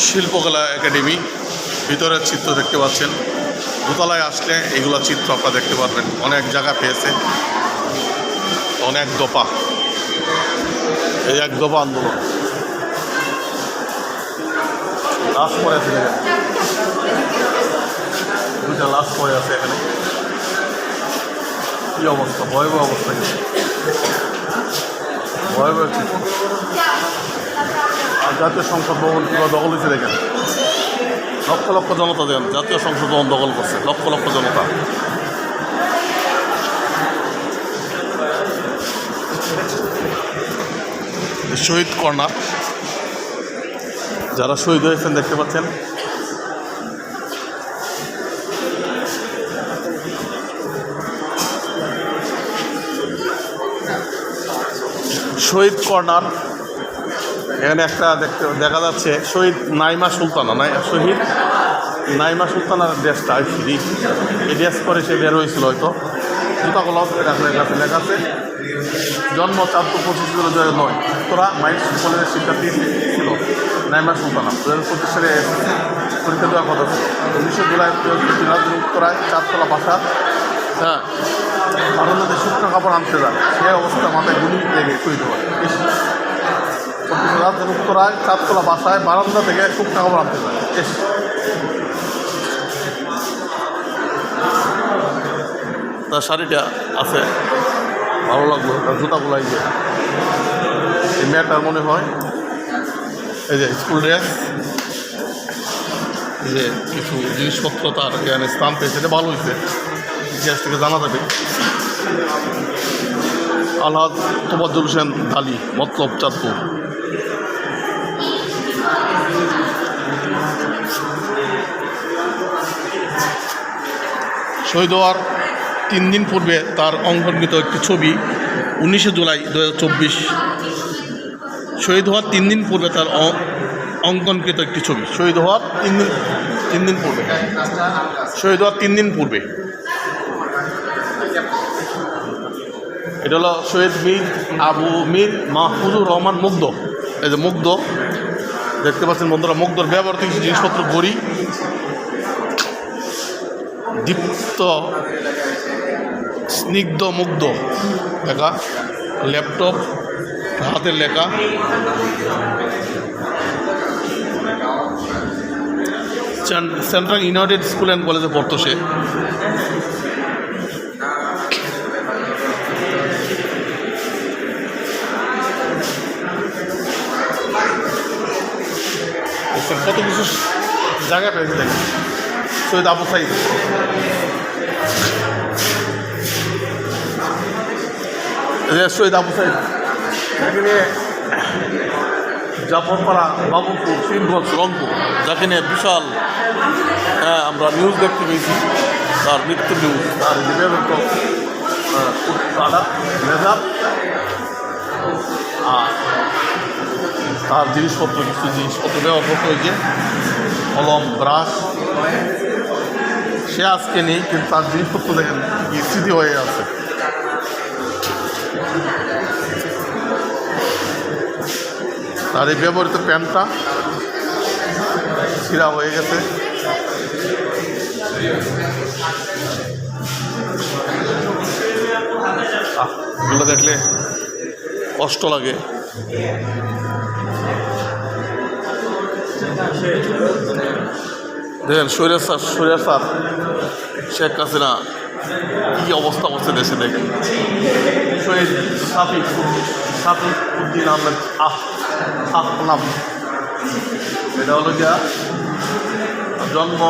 শিল্পকলা একাডেমি, ভিতরের চিত্র দেখতে পাচ্ছেন। দোতলায় আসলে এগুলো চিত্র আপনারা দেখতে পারবেন। অনেক জায়গা পেয়েছে। অনেক দফা এই এক দফা আন্দোলন। লাশ পরে আছে দুটা লাশ পরে আছে এখানে। কি অবস্থা? ভয়াবহ অবস্থা কিন্তু। ভয়াবহ চিত্র। জাতীয় সংসদ ভবন কিংবা দখল হয়েছে দেখেন। লক্ষ লক্ষ জনতা দেন জাতীয় সংসদ ভবন দখল করছে, লক্ষ লক্ষ জনতা। শহীদ কর্নার যারা শহীদ হয়েছেন দেখতে পাচ্ছেন। শহীদ কর্নার এখানে একটা দেখতে দেখা যাচ্ছে শহীদ নাইমা সুলতানা, নাই শহীদ নাইমা সুলতানার ড্রেসটা ফ্রি এই ড্রেস পরে সে বের হয়েছিল হয়তো। জুতাগুলো কাছে কাছে লেখা আছে। জন্ম চারশো পঁচিশ দু হাজার নয়। তোরা মাইন্স কলেজের শিক্ষার্থী ছিল নাইমা সুলতানা। দু হাজার পঁচিশ সালে পরীক্ষা দেওয়ার কথা ছিল। উনিশশো জুলাই রাজধানী উত্তরায় চারতলা বাসা। হ্যাঁ। বারান্দাতে শুকনো কাপড় আনতে যায় সে অবস্থা মাথায় গুলি লেগে শহীদ উত্তরায় চারতলা বাসায়, বারান্দা থেকে শুকনো কাপড় আনতে এস। তার শাড়িটা আছে। ভালো লাগল তার জুতাগুলো এই যে। এই মেয়েটার মনে হয়, এই যে স্কুল ড্রেস এই যে কিছু জিনিসপত্র তার এখানে স্থান পেয়েছে, এটা ভালো হয়েছে। ইতিহাস থেকে জানা যাবে। আলহাদ তোবাজ্জুল হোসেন আলী, মতলব চাঁদপুর। শহীদ হওয়ার তিন দিন পূর্বে তার অঙ্কনকৃত একটি ছবি উনিশে জুলাই দু শহীদ হওয়ার তিন দিন পূর্বে তার অঙ্কনকৃত একটি ছবি। শহীদ হওয়ার তিন দিন তিন দিন পূর্বে। শহীদ হওয়ার তিন দিন পূর্বে। এটা হলো শহীদ মীর আবু মীর মাহফুজুর রহমান মুগ্ধ। এই যে মুগ্ধ, দেখতে পাচ্ছেন বন্ধুরা, মুগ্ধর ব্যবহৃত জিনিসপত্র ঘড়ি দীপ্ত, স্নিগ্ধ, মুগ্ধ। লেখা, ল্যাপটপ, হাতের লেখা। সেন্ট্রাল ইউনাইটেড স্কুল অ্যান্ড কলেজে পড়তো সে। কত কিছু জায়গা পেয়েছে সৈয়দ আবু সাইদ। সৈয়দ আবু সাইদ। এখানে জাফরপাড়া, বাবুপুর শিবগঞ্জ রংপুর, যাকে নিয়ে বিশাল হ্যাঁ আমরা নিউজ দেখতে পেয়েছি। তার মৃত্যু নিউজ তার মেজাব আর তার জিনিসপত্র, কিছু জিনিসপত্র ব্যবহার করতে হয়েছে। কলম, ব্রাশ সে আজকে নেই, কিন্তু তার জিনিসপত্র দেখেন স্মৃতি হয়ে আছে। তার এই ব্যবহৃত প্যান্টটা ছিঁড়া হয়ে গেছে। এগুলো দেখলে কষ্ট লাগে। দেখেন সৈরা স্যার সৈরা স্যার শেখ হাসিনা কী অবস্থা করছে দেশে দেখেন। শহীদ সাফিক সাফিক উদ্দিন আহমেদ, আহ আহনাম এটা হলো গিয়া জন্ম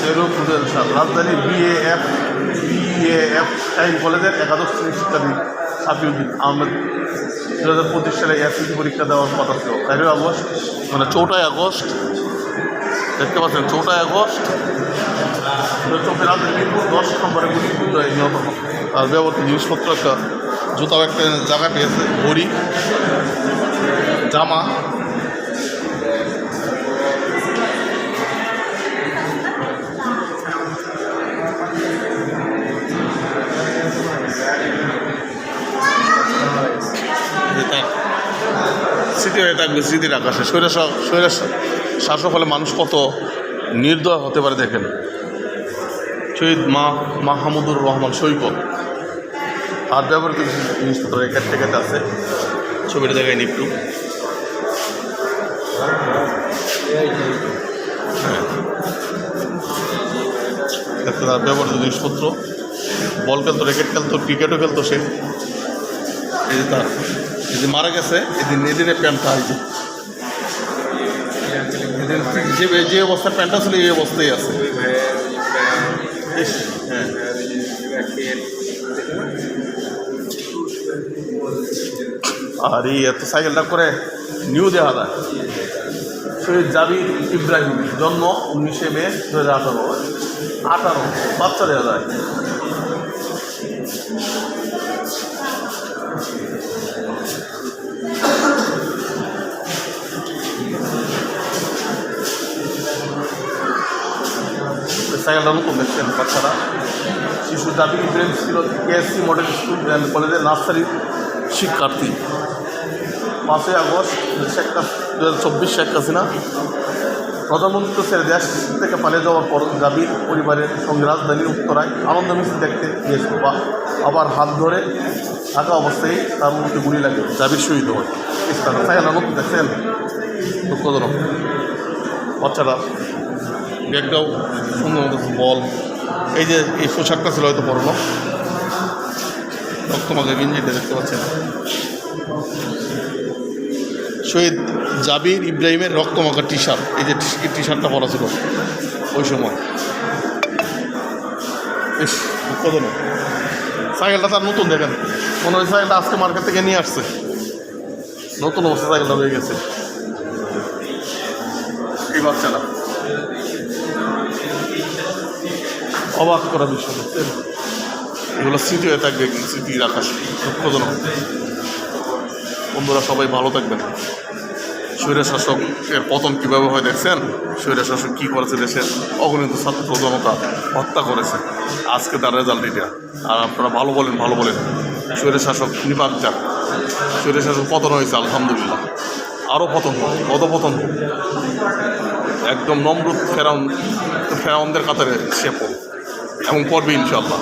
তেরো ফুটের সাল। রাজধানী বিএএফ বিএএফ টাইম কলেজের একাদশ শ্রেণির শিক্ষার্থী সাফিউদ্দিন আহমেদ। দু হাজার পঁচিশ সালে এসএসসি পরীক্ষা দেওয়ার কথা ছিল। তেরোই আগস্ট মানে চৌঠাই আগস্ট দেখতে পাচ্ছেন চৌঠই আগস্ট চোখে রাজধানী মিরপুর দশ নম্বরে হন। আর ব্যবহৃত জিনিসপত্র একটা জুতাও একটা জায়গা পেয়েছে, ঘড়ি, জামা স্মৃতি হয়ে থাকবে স্মৃতির আকাশে সৈরাস সৈরাস শাসক হলে মানুষ কত নির্দয় হতে পারে দেখেন। শহীদ মা মাহমুদুর রহমান সৈকত। আর ব্যবহৃত জিনিসপত্র রেখার টেকাতে আছে। ছবিটা দেখায়নি একটু। তার ব্যবহৃত জিনিসপত্র। বল খেলতো রেকেট খেলতো ক্রিকেটও খেলতো সে। এই যে তার এই যে মারা গেছে, এদিন এদিনের প্যান্টটা, এই এদিন যে যে অবস্থায় প্যান্টটা ছিল, এই অবস্থায় আছে। হ্যাঁ। আর, এত সাইকেলটা করে নিউ দেওয়া যায় শহীদ জাবির ইব্রাহিম, জন্ম উনিশে মে দু হাজার আঠারো। আঠারো, বাচ্চা দেওয়া যায় সাইকেলটা দেখছেন বাচ্চারা শিশু জাবির ইব্রাহিম ছিল কেএসসি মডেল স্কুল অ্যান্ড কলেজের নার্সারির শিক্ষার্থী। পাঁচই আগস্ট শেখ দু হাজার চব্বিশ শেখ প্রধানমন্ত্রী ছেড়ে দেশ থেকে পালিয়ে যাওয়ার পর জাবির পরিবারের সঙ্গে রাজধানীর উত্তরায় আনন্দ মিছিল দেখতে গিয়েছিল। বা আবার হাত ধরে থাকা অবস্থায় তার মধ্যে গুলি লাগে জাবির শহীদ হয়। সাইকেল নতুন দেখছেন? দুঃখজনক। বাচ্চারা ব্যাগটাও সুন্দর মতো বল। এই যে এই পোশাকটা ছিল হয়তো পরনো। রক্তমাকে গেঞ্জিটা দেখতে পাচ্ছেন। শহীদ জাবির ইব্রাহিমের রক্তমাখা টি শার্ট এই যে টি শার্টটা পরা ছিল ওই সময়। বেশ দুঃখজনক। সাইকেলটা তার নতুন, দেখেন। মনে হয় সাইকেলটা আজকে মার্কেট থেকে নিয়ে আসছে। নতুন অবস্থা সাইকেলটা হয়ে গেছে। এই বাচ্চাটা। অবাক করা বিষয়। এগুলো স্মৃতি হয়ে থাকবে স্মৃতির আকাশ দুঃখজনক। বন্ধুরা, সবাই ভালো থাকবেন। স্বৈর শাসকের পতন কীভাবে হয় দেখছেন? স্বৈর শাসক কী করেছে দেশের অগণিত ছাত্র জনতা হত্যা করেছে। আজকে তার রেজাল্ট এটা। আর আপনারা ভালো বলেন ভালো বলেন। স্বৈর শাসক নিপাক যাক। স্বৈর শাসক পতন হয়েছে, আলহামদুলিল্লাহ। আরও পতন হোক পদপতন হোক। একদম নমরুদ ফেরাউন, ফেরাউনদের কাতারে সে পড়ুক। এবং পড়বে ইনশাল্লাহ